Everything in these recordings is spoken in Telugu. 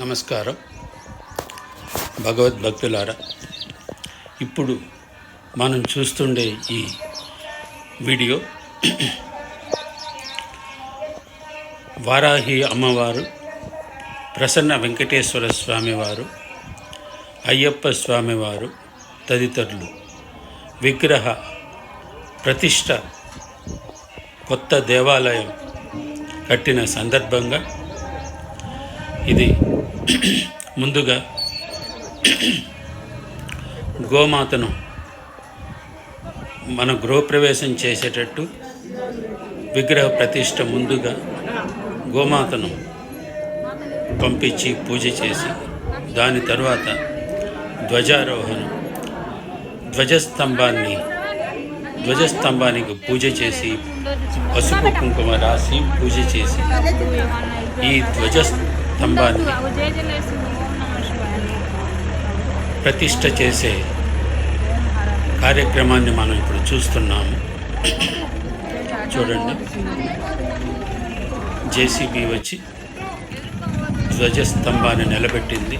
నమస్కారం. భగవద్భక్తులారా ఇప్పుడు మనం చూస్తుండే ఈ వీడియో వారాహి అమ్మవారు ప్రసన్న వెంకటేశ్వర స్వామివారు అయ్యప్ప స్వామివారు తదితరులు విగ్రహ ప్రతిష్ట కొత్త దేవాలయం కట్టిన సందర్భంగా ఇది ముందుగా గోమాతను మన గృహప్రవేశం చేసేటట్టు విగ్రహ ప్రతిష్ట ముందుగా గోమాతను పంపించి పూజ చేసి దాని తర్వాత ధ్వజారోహణం ధ్వజస్తంభాన్ని ధ్వజస్తంభానికి పూజ చేసి పసుపు కుంకుమ రాసి పూజ చేసి ఈ ధ్వజ ధ్వజస్తంభాన్ని ప్రతిష్ట చేసే కార్యక్రమాన్ని మనం ఇప్పుడు చూస్తున్నాము చూడండి. జేసీబీ వచ్చి ధ్వజస్తంభాన్ని నిలబెట్టింది.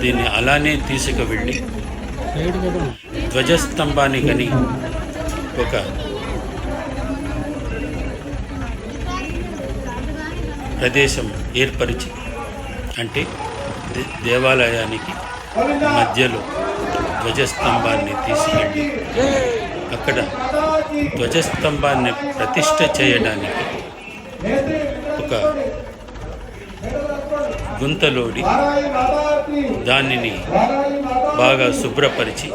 దీన్ని అలానే తీసుకువెళ్ళి ధ్వజస్తంభానికని ఒక ప్రదేశం ఏర్పరిచి అంటే దే- దేవాలయానికి మధ్యలో ధ్వజస్తంభాన్ని తీసుకెళ్ళి అక్కడ ధ్వజస్తంభాన్ని ప్రతిష్ట చేయడానికి ఒక గుంతలోడి దానిని బాగా శుభ్రపరిచి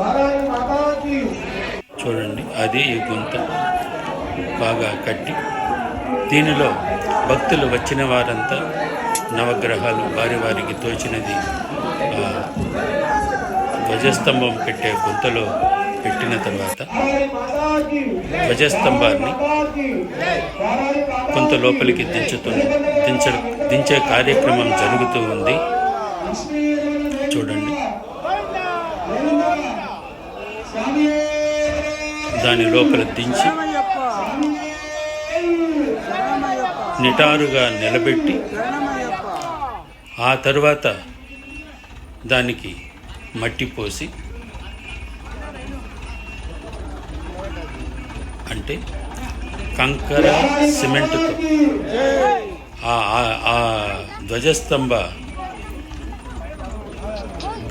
చూడండి అది ఈ గుంత బాగా కట్టి దీనిలో భక్తులు వచ్చిన వారంతా నవగ్రహాలు వారి వారికి తోచినది. ధ్వజస్తంభం పెట్టే గుంతలో పెట్టిన తర్వాత ధ్వజస్తంభాన్ని కొంత లోపలికి దించుతుంది దించ దించే కార్యక్రమం జరుగుతూ ఉంది. చూడండి. దాని లోపల దించి నిటారుగా నిలబెట్టి ఆ తర్వాత దానికి మట్టి పోసి అంటే కంకర సిమెంట్తో ఆ- ఆ- ఆ ధ్వజస్తంభ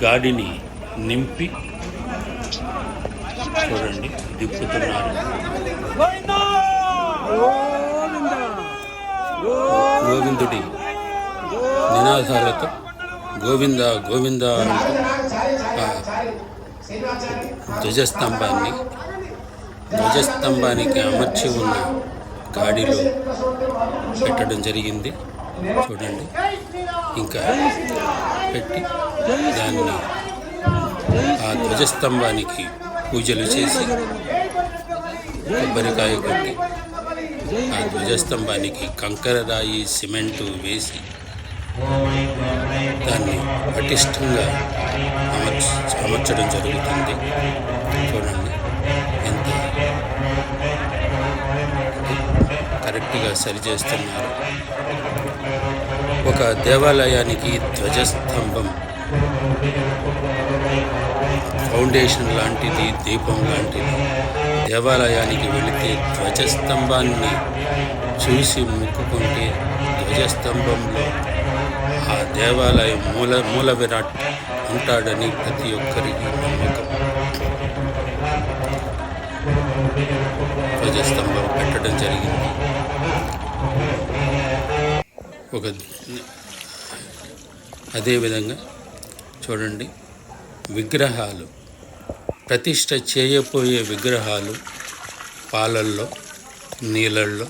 గాడిని నింపి చూడండి దిప్పుతున్నారు గోవిందుడి నినాదాలతో గోవింద గోవింద ధ్వజస్తంభాన్ని ధ్వజస్తంభానికి అమర్చి ఉన్న గాడిలో పెట్టడం జరిగింది. చూడండి. ఇంకా పెట్టి దాన్ని ఆ ధ్వజస్తంభానికి పూజలు చేసి కొబ్బరికాయ కొట్టి ఆ ధ్వజస్తంభానికి కంకర రాయి సిమెంటు వేసి దాన్ని పటిష్టంగా అమర్చ అమర్చడం జరుగుతుంది. చూడండి. ఎంత కరెక్ట్గా సరిచేస్తున్నారు. ఒక దేవాలయానికి ధ్వజస్తంభం. ఫౌండేషన్ లాంటిది దీపం లాంటిది. దేవాలయానికి వెళితే ధ్వజస్తంభాన్ని చూసి మొక్కుకుంటే ధ్వజస్తంభంలో ఆ దేవాలయం మూల మూల విరాట్ ఉంటాడని ప్రతి ఒక్కరికి నమ్మకం. ధ్వజస్తంభం పెట్టడం జరిగింది. ఒక అదేవిధంగా చూడండి విగ్రహాలు. ప్రతిష్ట చేయబోయే విగ్రహాలు పాలల్లో నీళ్ళల్లో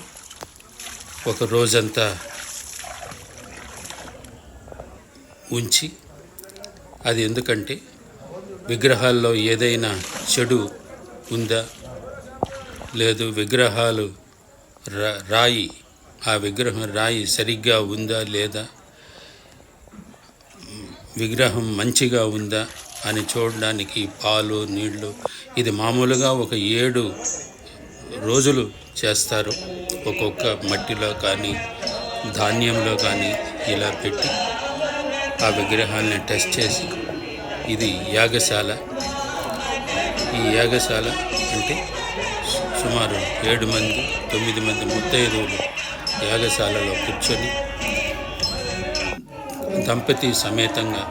ఒక రోజంతా ఉంచి అది ఎందుకంటే విగ్రహాల్లో ఏదైనా చెడు ఉందా? లేదు విగ్రహాలు రాయి ఆ విగ్రహం రాయి సరిగ్గా ఉందా లేదా? విగ్రహం మంచిగా ఉందా? అని చూడడానికి పాలు నీళ్ళు. ఇది మామూలుగా ఒక ఏడు రోజులు చేస్తారు. ఒక్కొక్క మట్టిలో కానీ ధాన్యంలో కానీ ఇలా పెట్టి ఆ విగ్రహాన్ని టెస్ట్ చేసి ఇది యాగశాల. ఈ యాగశాల అంటే సుమారు ఏడు మంది తొమ్మిది మంది ముత్తైదువులు యాగశాలలో కూర్చొని దంపతి సమేతంగా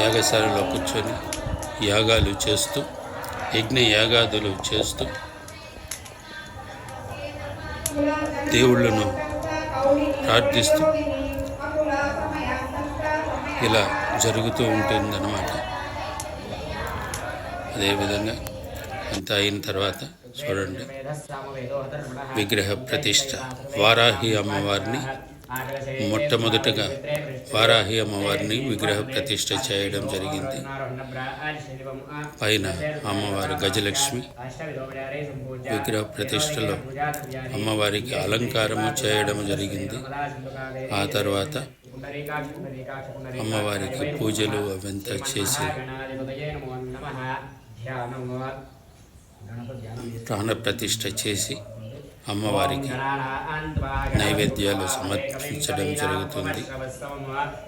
యాగశాలలో కూర్చొని యాగాలు చేస్తూ యజ్ఞ యాగాదులు చేస్తూ దేవుళ్ళను ప్రార్థిస్తూ ఇలా జరుగుతూ ఉంటుందన్నమాట. అదేవిధంగా అంతా అయిన తర్వాత చూడండి. విగ్రహ ప్రతిష్ట. వారాహి అమ్మవారిని మొట్టమొదటగా వారాహి అమ్మవారిని విగ్రహ ప్రతిష్ట చేయడం జరిగింది. పైన అమ్మవారు గజలక్ష్మి విగ్రహ ప్రతిష్టలో అమ్మవారికి అలంకారము చేయడం జరిగింది. ఆ తర్వాత అమ్మవారికి పూజలు అవంతా చేసి ప్రాణ ప్రతిష్ట చేసి అమ్మవారికి నైవేద్యాలు సమర్పించడం జరుగుతుంది.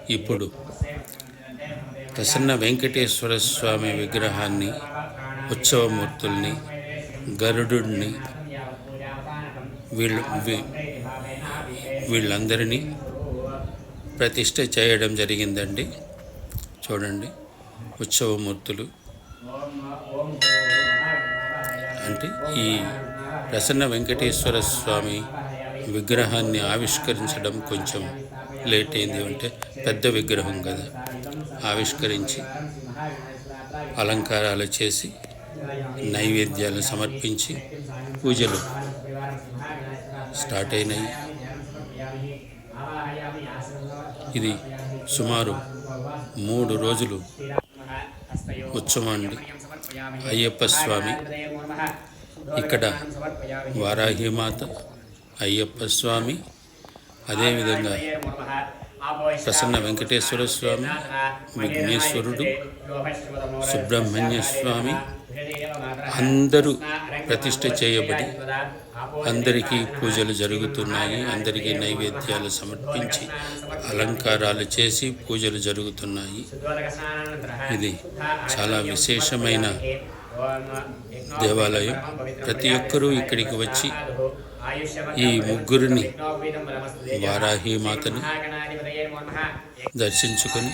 ఇప్పుడు ప్రసన్న వెంకటేశ్వర స్వామి విగ్రహాన్ని ఉత్సవమూర్తుల్ని గరుడుని వీళ్ళు వీ- వీళ్ళందరినీ ప్రతిష్ట చేయడం జరిగిందండి. చూడండి ఉత్సవమూర్తులు. అంటే ఈ ప్రసన్న వెంకటేశ్వర స్వామి విగ్రహాన్ని ఆవిష్కరించడం కొంచెం లేట్ అయింది అంటే పెద్ద విగ్రహం కదా. ఆవిష్కరించి అలంకారాలు చేసి నైవేద్యాలు సమర్పించి పూజలు స్టార్ట్ అయినాయి. ఇది సుమారు మూడు రోజులు ఉత్సవం అండి. అయ్యప్ప స్వామి ఇక్కడ వారాహిమాత అయ్యప్ప స్వామి అదేవిధంగా ప్రసన్న వెంకటేశ్వర స్వామి విఘ్నేశ్వరుడు సుబ్రహ్మణ్య స్వామి అందరూ ప్రతిష్ట చేయబడి అందరికీ పూజలు జరుగుతున్నాయి. అందరికీ నైవేద్యాలు సమర్పించి అలంకారాలు చేసి పూజలు జరుగుతున్నాయి. ఇది చాలా విశేషమైన దేవాలయం ప్రతి ఒక్కరూ ఇక్కడికి వచ్చి ఈ ముగ్గురిని వారాహి మాతని దర్శించుకొని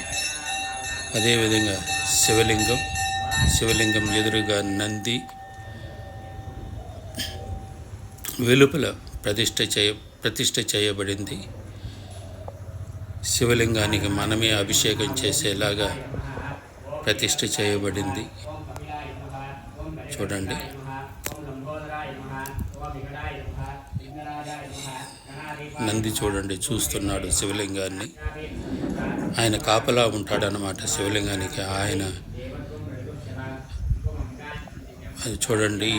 అదేవిధంగా శివలింగం శివలింగం ఎదురుగా నంది వెలుపల ప్రతిష్ట చేయ ప్రతిష్ట చేయబడింది. శివలింగానికి మనమే అభిషేకం చేసేలాగా ప్రతిష్ట చేయబడింది. చూడండి. నంది చూడండి చూస్తున్నాడు శివలింగాన్ని. ఆయన కాపలా ఉంటాడనమాట శివలింగానికి. ఆయన అది చూడండి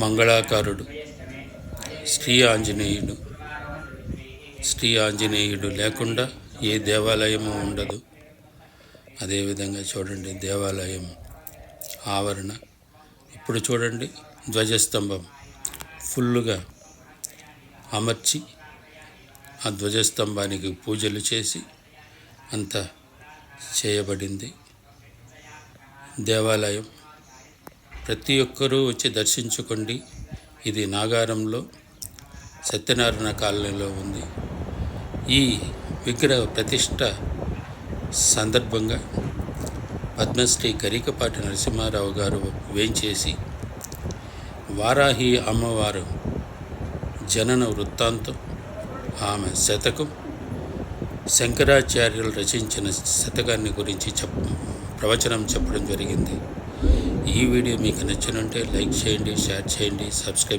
మంగళాకారుడు శ్రీ ఆంజనేయుడు. శ్రీ ఆంజనేయుడు లేకుండా ఏ దేవాలయము ఉండదు. అదేవిధంగా చూడండి దేవాలయం ఆవరణ. ఇప్పుడు చూడండి ధ్వజస్తంభం. ఫుల్లుగా అమర్చి ఆ ధ్వజస్తంభానికి పూజలు చేసి అంత చేయబడింది. దేవాలయం ప్రతి ఒక్కరూ వచ్చి దర్శించుకోండి. ఇది నాగారంలో సత్యనారాయణ కాలనీలో ఉంది. ఈ విగ్రహ ప్రతిష్ట సందర్భంగా పద్మశ్రీ గరికపాటి నరసింహారావు గారు వేంచేసి వారాహి అమ్మవారు జనన వృత్తాంతం ఆమె శతకం శంకరాచార్యులు రచించిన శతకాన్ని గురించి చెప్ ప్రవచనం చెప్పడం జరిగింది. ఈ వీడియో మీకు నచ్చినంటే లైక్ చేయండి షేర్ చేయండి సబ్స్క్రైబ్